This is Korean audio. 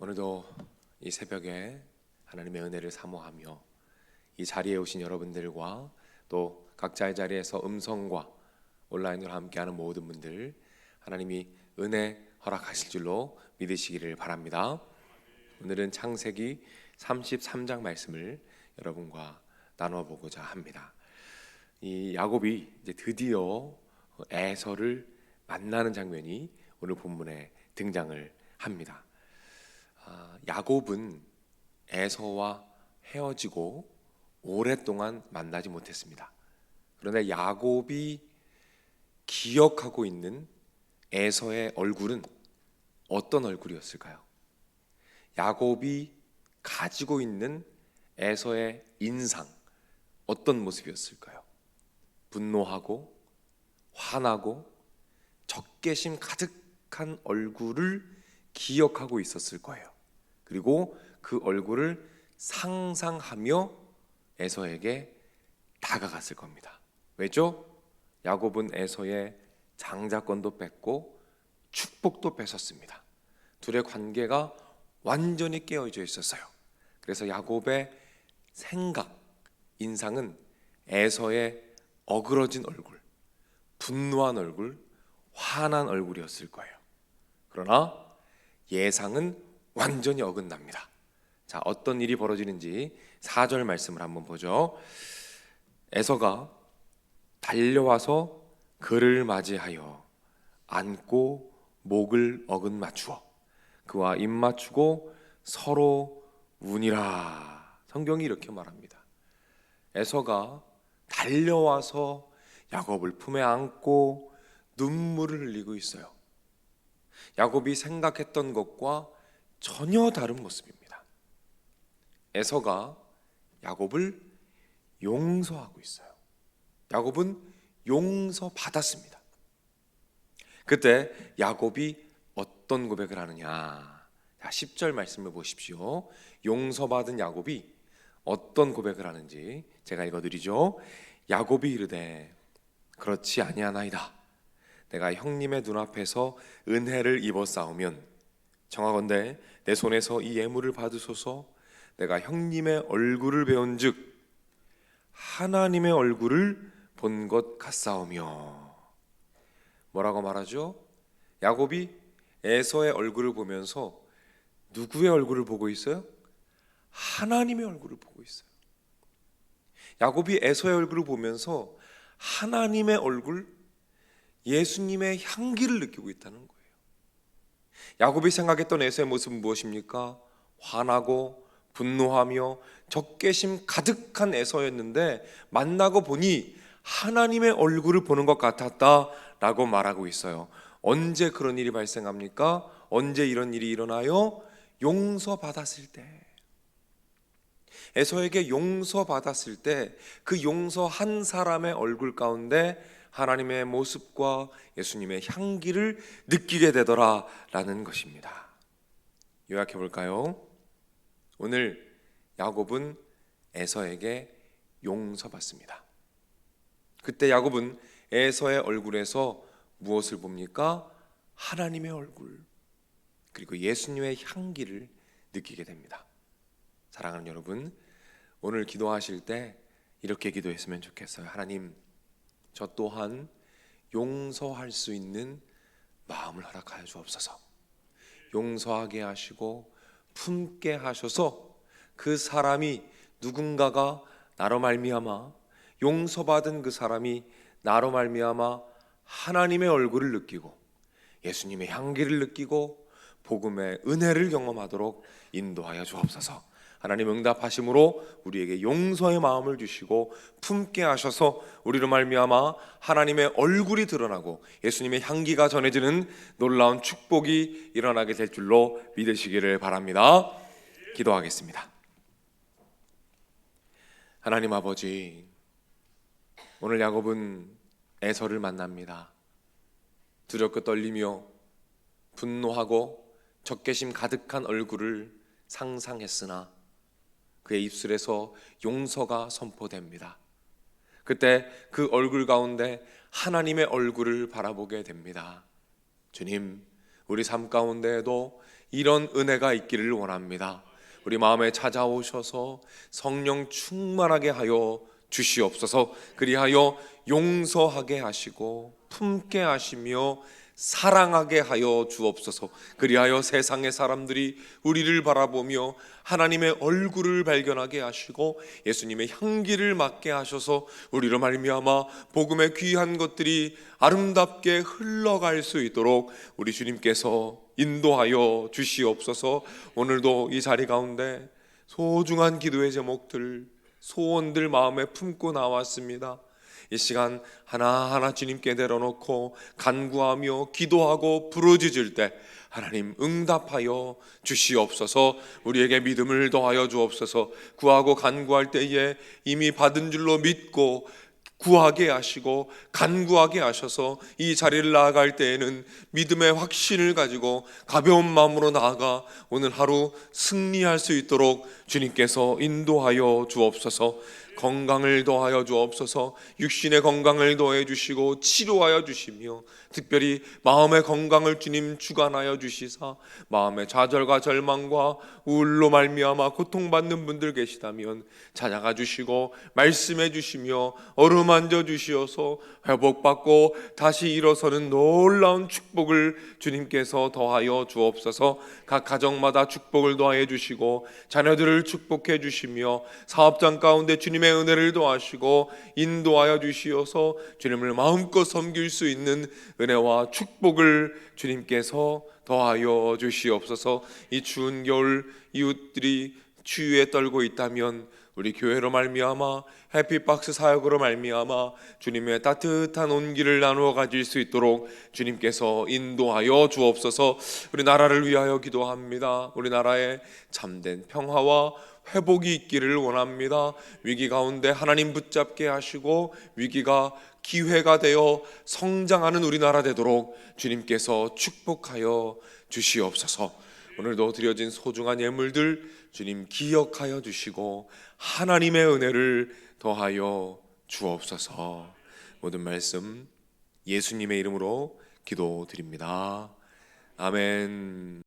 오늘도 이 새벽에 하나님의 은혜를 사모하며 이 자리에 오신 여러분들과 또 각자의 자리에서 음성과 온라인으로 함께하는 모든 분들 하나님이 은혜 허락하실 줄로 믿으시기를 바랍니다. 오늘은 창세기 33장 말씀을 여러분과 나눠 보고자 합니다. 이 야곱이 이제 드디어 에서를 만나는 장면이 오늘 본문에 등장을 합니다. 아, 야곱은 에서와 헤어지고 오랫동안 만나지 못했습니다. 그런데 야곱이 기억하고 있는 에서의 얼굴은 어떤 얼굴이었을까요? 야곱이 가지고 있는 에서의 인상 어떤 모습이었을까요? 분노하고 화나고 적개심 가득한 얼굴을 기억하고 있었을 거예요. 그리고 그 얼굴을 상상하며 에서에게 다가갔을 겁니다. 왜죠? 야곱은 에서의 장자권도 뺏고 축복도 뺏었습니다. 둘의 관계가 완전히 깨어져 있었어요. 그래서 야곱의 생각, 인상은 에서의 어그러진 얼굴, 분노한 얼굴, 화난 얼굴이었을 거예요. 그러나 예상은 완전히 어긋납니다. 자, 어떤 일이 벌어지는지 4절 말씀을 한번 보죠. 에서가 달려와서 그를 맞이하여 안고 목을 어긋 맞추어 그와 입 맞추고 서로 운이라. 성경이 이렇게 말합니다. 에서가 달려와서 야곱을 품에 안고 눈물을 흘리고 있어요. 야곱이 생각했던 것과 전혀 다른 모습입니다. 에서가 야곱을 용서하고 있어요. 야곱은 용서 받았습니다. 그때 야곱이 어떤 고백을 하느냐? 자, 10절 말씀을 보십시오. 용서받은 야곱이 어떤 고백을 하는지 제가 읽어 드리죠. 야곱이 이르되 그렇지 아니하나이다. 내가 형님의 눈앞에서 은혜를 입어 싸우면 정하건대 내 손에서 이 예물을 받으소서 내가 형님의 얼굴을 배운즉 하나님의 얼굴을 본 것 같사오며 뭐라고 말하죠? 야곱이 에서의 얼굴을 보면서 누구의 얼굴을 보고 있어요? 하나님의 얼굴을 보고 있어요. 야곱이 에서의 얼굴을 보면서 하나님의 얼굴, 예수님의 향기를 느끼고 있다는 거예요. 야곱이 생각했던 에서의 모습은 무엇입니까? 화나고 분노하며 적개심 가득한 에서였는데 만나고 보니 하나님의 얼굴을 보는 것 같았다라고 말하고 있어요. 언제 그런 일이 발생합니까? 언제 이런 일이 일어나요? 용서받았을 때. 에서에게 용서받았을 때 그 용서한 사람의 얼굴 가운데 하나님의 모습과 예수님의 향기를 느끼게 되더라라는 것입니다. 요약해 볼까요? 오늘 야곱은 에서에게 용서받습니다. 그때 야곱은 에서의 얼굴에서 무엇을 봅니까? 하나님의 얼굴 그리고 예수님의 향기를 느끼게 됩니다. 사랑하는 여러분, 오늘 기도하실 때 이렇게 기도했으면 좋겠어요. 하나님, 저 또한 용서할 수 있는 마음을 허락하여 주옵소서. 용서하게 하시고 품게 하셔서 그 사람이 누군가가 나로 말미암아 용서받은 그 사람이 나로 말미암아 하나님의 얼굴을 느끼고 예수님의 향기를 느끼고 복음의 은혜를 경험하도록 인도하여 주옵소서. 하나님 응답하심으로 우리에게 용서의 마음을 주시고 품게 하셔서 우리로 말미암아 하나님의 얼굴이 드러나고 예수님의 향기가 전해지는 놀라운 축복이 일어나게 될 줄로 믿으시기를 바랍니다. 기도하겠습니다. 하나님 아버지 오늘 야곱은 에서를 만납니다. 두렵고 떨리며 분노하고 적개심 가득한 얼굴을 상상했으나 그의 입술에서 용서가 선포됩니다. 그때 그 얼굴 가운데 하나님의 얼굴을 바라보게 됩니다. 주님, 우리 삶 가운데에도 이런 은혜가 있기를 원합니다. 우리 마음에 찾아오셔서 성령 충만하게 하여 주시옵소서. 그리하여 용서하게 하시고 품게 하시며 사랑하게 하여 주옵소서. 그리하여 세상의 사람들이 우리를 바라보며 하나님의 얼굴을 발견하게 하시고 예수님의 향기를 맡게 하셔서 우리로 말미암아 복음의 귀한 것들이 아름답게 흘러갈 수 있도록 우리 주님께서 인도하여 주시옵소서. 오늘도 이 자리 가운데 소중한 기도의 제목들 소원들 마음에 품고 나왔습니다. 이 시간 하나하나 주님께 내려놓고 간구하며 기도하고 부르짖을 때 하나님 응답하여 주시옵소서. 우리에게 믿음을 더하여 주옵소서. 구하고 간구할 때에 이미 받은 줄로 믿고 구하게 하시고 간구하게 하셔서 이 자리를 나아갈 때에는 믿음의 확신을 가지고 가벼운 마음으로 나아가 오늘 하루 승리할 수 있도록 주님께서 인도하여 주옵소서 건강을 더하여 주옵소서. 육신의 건강을 더해 주시고 치료하여 주시며 특별히 마음의 건강을 주님 주관하여 주시사 마음의 좌절과 절망과 우울로 말미암아 고통받는 분들 계시다면 찾아가 주시고 말씀해 주시며 어루만져 주시어서 회복받고 다시 일어서는 놀라운 축복을 주님께서 더하여 주옵소서. 각 가정마다 축복을 더하여 주시고 자녀들을 축복해 주시며 사업장 가운데 주님의 은혜를 더하시고 인도하여 주시어서 주님을 마음껏 섬길 수 있는 은혜와 축복을 주님께서 더하여 주시옵소서. 이 추운 겨울 이웃들이 추위에 떨고 있다면 우리 교회로 말미암아 해피박스 사역으로 말미암아 주님의 따뜻한 온기를 나누어 가질 수 있도록 주님께서 인도하여 주옵소서. 우리 나라를 위하여 기도합니다. 우리 나라에 참된 평화와 회복이 있기를 원합니다. 위기 가운데 하나님 붙잡게 하시고 위기가 기회가 되어 성장하는 우리나라 되도록 주님께서 축복하여 주시옵소서. 오늘도 드려진 소중한 예물들 주님 기억하여 주시고 하나님의 은혜를 더하여 주옵소서. 모든 말씀 예수님의 이름으로 기도드립니다. 아멘.